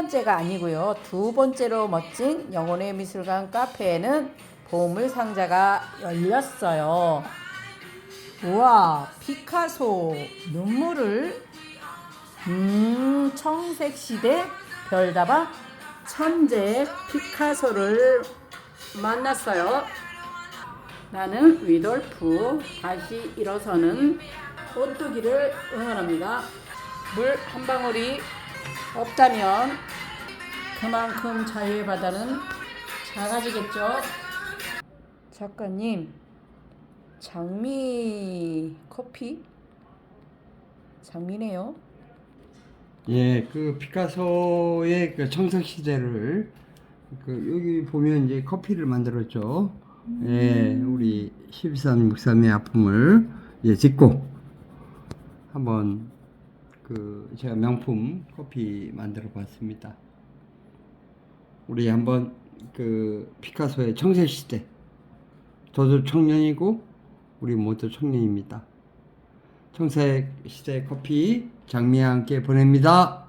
번째가 아니고요. 두 번째로 멋진 영혼의 미술관 카페에는 보물 상자가 열렸어요. 우와, 피카소 눈물을 음, 청색 시대 별다방 천재 피카소를 만났어요. 나는 위돌프 다시 일어서는 오뚜기를 응원합니다. 물 한 방울이 없다면 그만큼 자유의 바다는 작아지겠죠. 작가님, 장미 커피? 장미네요. 예, 그 피카소의 그 청석 시대를 그 여기 보면 이제 커피를 만들었죠. 예, 우리 1363의 아픔을 예, 짓고 한번 그 제가 명품 커피 만들어 봤습니다. 우리 한번 그 피카소의 청색 시대 저도 청년이고 우리 모두 청년입니다. 청색 시대 커피 장미와 함께 보냅니다.